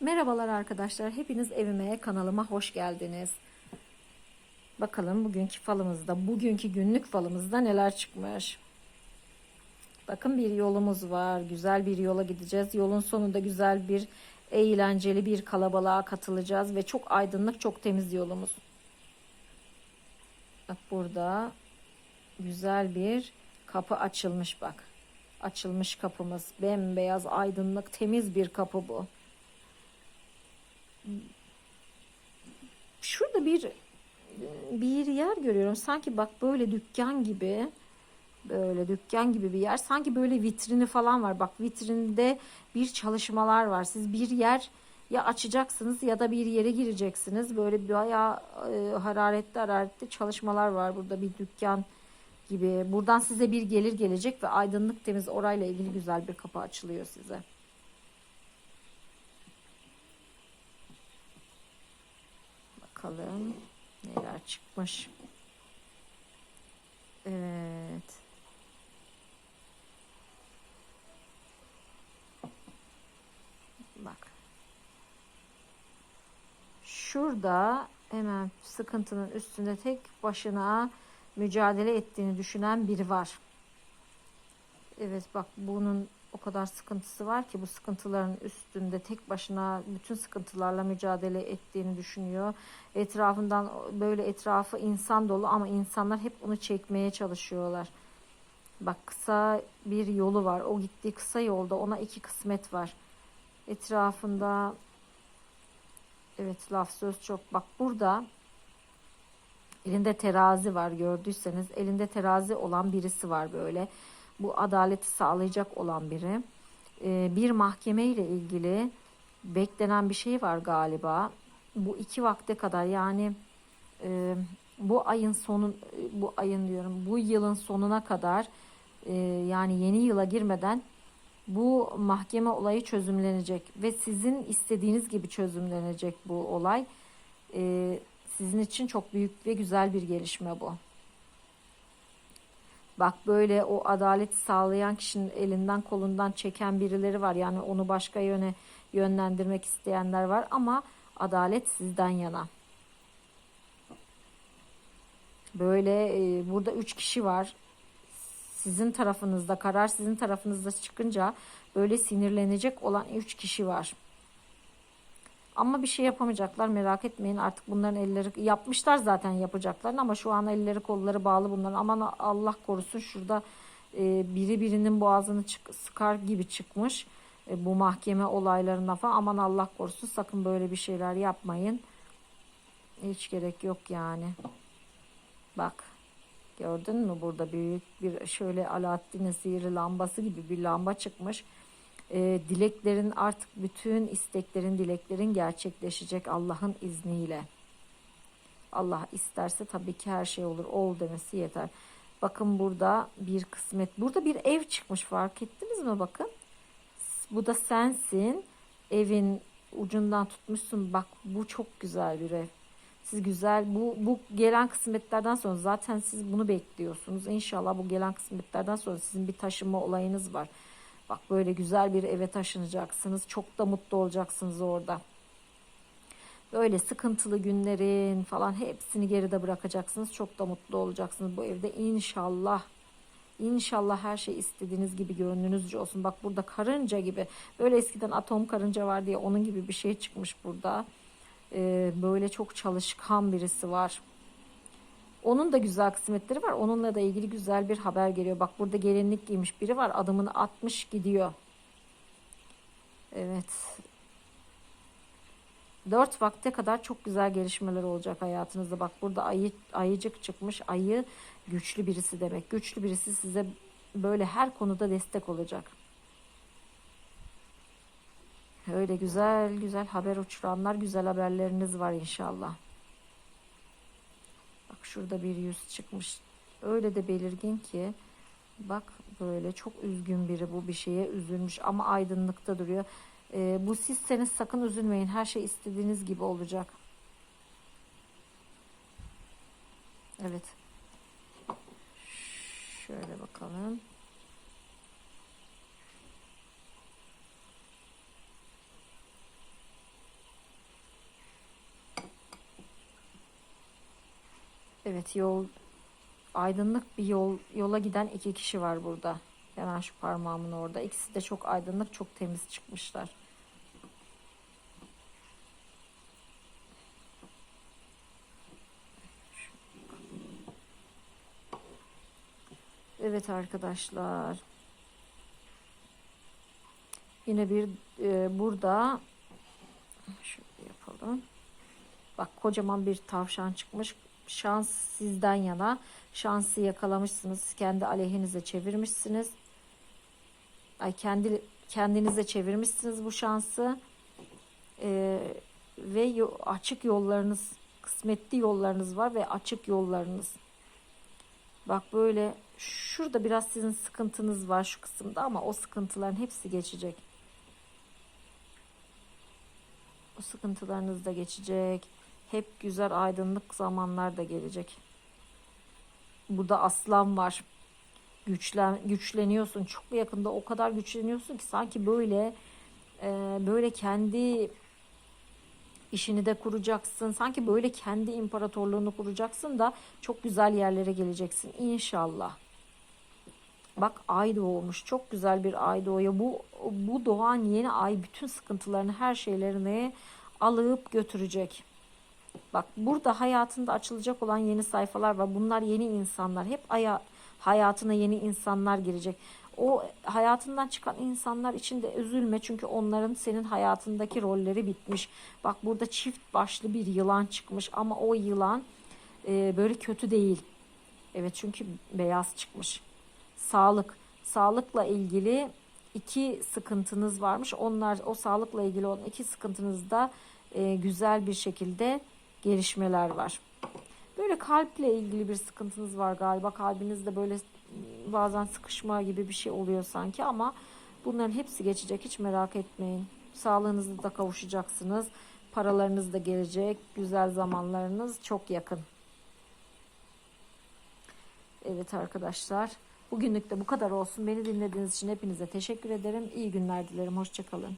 Merhabalar arkadaşlar. Hepiniz evime, kanalıma hoş geldiniz. Bakalım bugünkü falımızda, bugünkü günlük falımızda neler çıkmış. Bakın bir yolumuz var. Güzel bir yola gideceğiz. Yolun sonunda güzel bir eğlenceli bir kalabalığa katılacağız ve çok aydınlık, çok temiz yolumuz. Bak burada güzel bir kapı açılmış bak. Açılmış kapımız. Bembeyaz, aydınlık, temiz bir kapı bu. Şurada bir bir yer görüyorum. Sanki bak böyle dükkan gibi. Böyle dükkan gibi bir yer. Sanki böyle vitrini falan var. Bak vitrinde bir çalışmalar var. Siz bir yer ya açacaksınız ya da bir yere gireceksiniz. Böyle bayağı e, hararetli hararetli çalışmalar var. Burada bir dükkan gibi. Buradan size bir gelir gelecek ve aydınlık temiz orayla ilgili güzel bir kapı açılıyor size. Bakalım neler çıkmış. Evet. Bak. Şurada hemen sıkıntının üstünde tek başına mücadele ettiğini düşünen biri var. Evet bak bunun o kadar sıkıntısı var ki bu sıkıntıların üstünde tek başına bütün sıkıntılarla mücadele ettiğini düşünüyor. Etrafından böyle etrafı insan dolu ama insanlar hep onu çekmeye çalışıyorlar. Bak kısa bir yolu var. O gittiği kısa yolda ona iki kısmet var. Etrafında evet laf söz çok. Bak burada elinde terazi var gördüyseniz elinde terazi olan birisi var böyle bu adaleti sağlayacak olan biri. Ee, bir mahkeme ile ilgili beklenen bir şey var galiba. Bu iki vakte kadar yani e, bu ayın sonun bu ayın diyorum bu yılın sonuna kadar e, yani yeni yıla girmeden bu mahkeme olayı çözümlenecek ve sizin istediğiniz gibi çözümlenecek bu olay. E, sizin için çok büyük ve güzel bir gelişme bu. Bak böyle o adaleti sağlayan kişinin elinden kolundan çeken birileri var. Yani onu başka yöne yönlendirmek isteyenler var ama adalet sizden yana. Böyle e, burada üç kişi var. Sizin tarafınızda karar sizin tarafınızda çıkınca böyle sinirlenecek olan üç kişi var. Ama bir şey yapamayacaklar merak etmeyin. Artık bunların elleri yapmışlar zaten yapacaklarını ama şu an elleri kolları bağlı bunların. Aman Allah korusun şurada e, biri birinin boğazını çık, sıkar gibi çıkmış e, bu mahkeme olaylarında falan. Aman Allah korusun sakın böyle bir şeyler yapmayın. Hiç gerek yok yani. Bak gördün mü? Burada büyük bir şöyle Alaaddin'in sihirli lambası gibi bir lamba çıkmış e, dileklerin artık bütün isteklerin dileklerin gerçekleşecek Allah'ın izniyle. Allah isterse tabii ki her şey olur. Ol demesi yeter. Bakın burada bir kısmet. Burada bir ev çıkmış fark ettiniz mi bakın. Bu da sensin. Evin ucundan tutmuşsun. Bak bu çok güzel bir ev. Siz güzel bu bu gelen kısmetlerden sonra zaten siz bunu bekliyorsunuz. İnşallah bu gelen kısmetlerden sonra sizin bir taşınma olayınız var. Bak böyle güzel bir eve taşınacaksınız. Çok da mutlu olacaksınız orada. Böyle sıkıntılı günlerin falan hepsini geride bırakacaksınız. Çok da mutlu olacaksınız bu evde inşallah. İnşallah her şey istediğiniz gibi gönlünüzce olsun. Bak burada karınca gibi böyle eskiden atom karınca var diye onun gibi bir şey çıkmış burada. Ee, böyle çok çalışkan birisi var. Onun da güzel kısmetleri var. Onunla da ilgili güzel bir haber geliyor. Bak burada gelinlik giymiş biri var. Adımını atmış gidiyor. Evet. Dört vakte kadar çok güzel gelişmeler olacak hayatınızda. Bak burada ayı, ayıcık çıkmış. Ayı güçlü birisi demek. Güçlü birisi size böyle her konuda destek olacak. Öyle güzel güzel haber uçuranlar, güzel haberleriniz var inşallah. Şurada bir yüz çıkmış. Öyle de belirgin ki bak böyle çok üzgün biri bu bir şeye üzülmüş ama aydınlıkta duruyor. Ee, bu sizseniz sakın üzülmeyin. Her şey istediğiniz gibi olacak. Evet. Şöyle bakalım. Evet yol aydınlık bir yol yola giden iki kişi var burada. Hemen şu parmağımın orada. İkisi de çok aydınlık, çok temiz çıkmışlar. Evet arkadaşlar. Yine bir e, burada şöyle yapalım. Bak kocaman bir tavşan çıkmış. Şans sizden yana. Şansı yakalamışsınız. Kendi aleyhinize çevirmişsiniz. Ay kendi kendinize çevirmişsiniz bu şansı. Ee, ve açık yollarınız, kısmetli yollarınız var ve açık yollarınız. Bak böyle şurada biraz sizin sıkıntınız var şu kısımda ama o sıkıntıların hepsi geçecek. O sıkıntılarınız da geçecek. Hep güzel aydınlık zamanlar da gelecek. Burada aslan var. Güçlen, güçleniyorsun. Çok yakında o kadar güçleniyorsun ki sanki böyle e, böyle kendi işini de kuracaksın. Sanki böyle kendi imparatorluğunu kuracaksın da çok güzel yerlere geleceksin inşallah. Bak ay doğmuş. Çok güzel bir ay doğuyor. Bu bu doğan yeni ay bütün sıkıntılarını, her şeylerini alıp götürecek. Bak burada hayatında açılacak olan yeni sayfalar var. Bunlar yeni insanlar. Hep aya, hayatına yeni insanlar girecek. O hayatından çıkan insanlar için de üzülme çünkü onların senin hayatındaki rolleri bitmiş. Bak burada çift başlı bir yılan çıkmış ama o yılan e, böyle kötü değil. Evet çünkü beyaz çıkmış. Sağlık. Sağlıkla ilgili iki sıkıntınız varmış. Onlar o sağlıkla ilgili olan iki sıkıntınızda e, güzel bir şekilde gelişmeler var. Böyle kalple ilgili bir sıkıntınız var galiba. Kalbinizde böyle bazen sıkışma gibi bir şey oluyor sanki ama bunların hepsi geçecek. Hiç merak etmeyin. Sağlığınızda da kavuşacaksınız. Paralarınız da gelecek. Güzel zamanlarınız çok yakın. Evet arkadaşlar. Bugünlük de bu kadar olsun. Beni dinlediğiniz için hepinize teşekkür ederim. İyi günler dilerim. Hoşçakalın.